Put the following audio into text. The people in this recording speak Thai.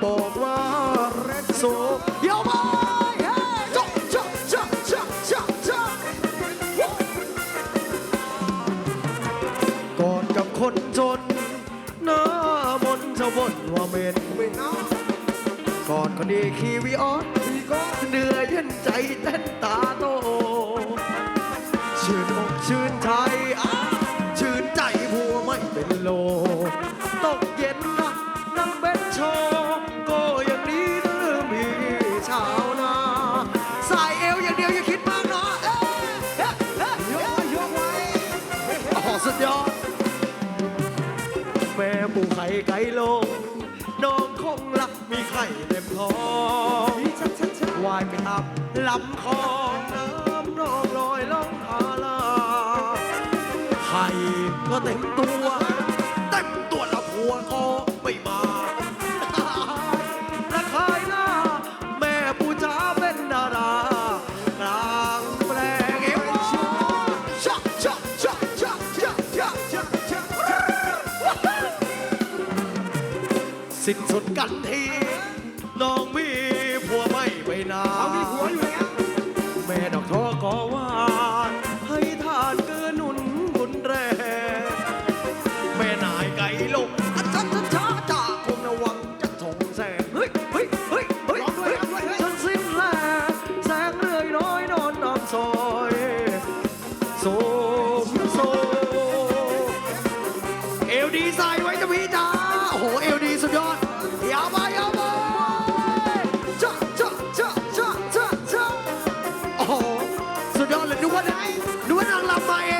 เดี๋ยวมาเฮ้ยจ๊ะจ๊ะจ๊ะจ๊ะจ๊ะจ๊ะกอดกับคนจนหน้ามนจ้าบนว่าเมนเป็นกอดคนดีคีวีออสเหนื่อยเย็นใจเต้นตาโตชื่นอกชื่นใจอ้าชื่นใจผัวไม่เป็นโลตกเย็น ยอด แม่ปูไข่ไก่ลงน้องคงรักมีไข่เต็มท้องดีชัดชัดชัดวายไปตามลำคลองน้ำนองลอยล่องอาลาไข่ก็เต็มตัว สิ้นสุดกันทีน้องมีผัวไม่ไปนาน มีหัวอยู่แล้วแม่ดอกทอก็หวานให้ทานเกือหนุนบุญแรงแม่นายไก่ลงอัจฉริยะจากคงระวังจะถงแสงเฮ้ยเฮ้ยเฮ้ยเฮ้ยเฮ้ยจนสิ้นแรงแสงเรื่อยน้อยนอนนอนซอยโซมโซมเอวดีใสไว้จะพี่จ้า โอ้โห เอวดีสุดยอดยาวไปยาวไปจ้าจ้าจ้าจ้าจ้าจ้าโอ้โห สุดยอดเลยดูว่าไหนดูว่านางลำมาเอง